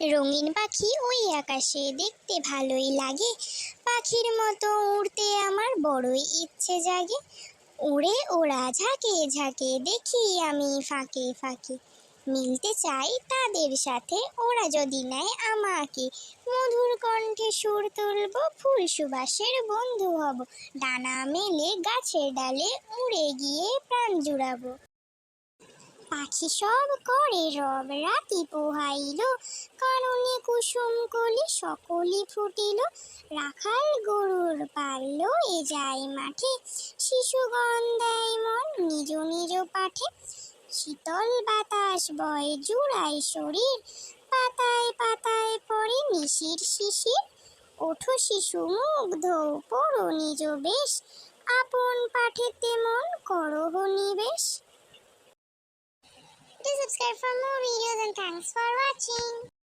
রঙিন পাখি ওই আকাশে দেখতে ভালোই লাগে। পাখির মতো উড়তে আমার বড়ই ইচ্ছে জাগে। উড়ে ওরা ঝাঁকে ঝাঁকে দেখি আমি ফাঁকে ফাঁকে। মিলতে চাই তাদের সাথে, ওরা যদি নেয় আমাকে। মধুর কণ্ঠে সুর তুলব, ফুল সুবাসের বন্ধু হব। ডানা মেলে গাছের ডালে উড়ে গিয়ে প্রাণ জুড়াবো। পাখি সব করে, রব রাতি পোহাইল, কারণে কুসুম কলি সকলই ফুটিল, রাখাল গরুর পারল এ যায় মাঠে, শিশু গন্ধায় মন নিজ নিজ পাঠে, শীতল বাতাস বয় জুড়ায় শরীর, পাতায় পাতায় পড়ে নিশির শিশির, ওঠো শিশু মুগ্ধ পড়ো নিজ বেশ, আপন পাঠেতে মন করহ নিবেশ। Subscribe for more videos and thanks for watching.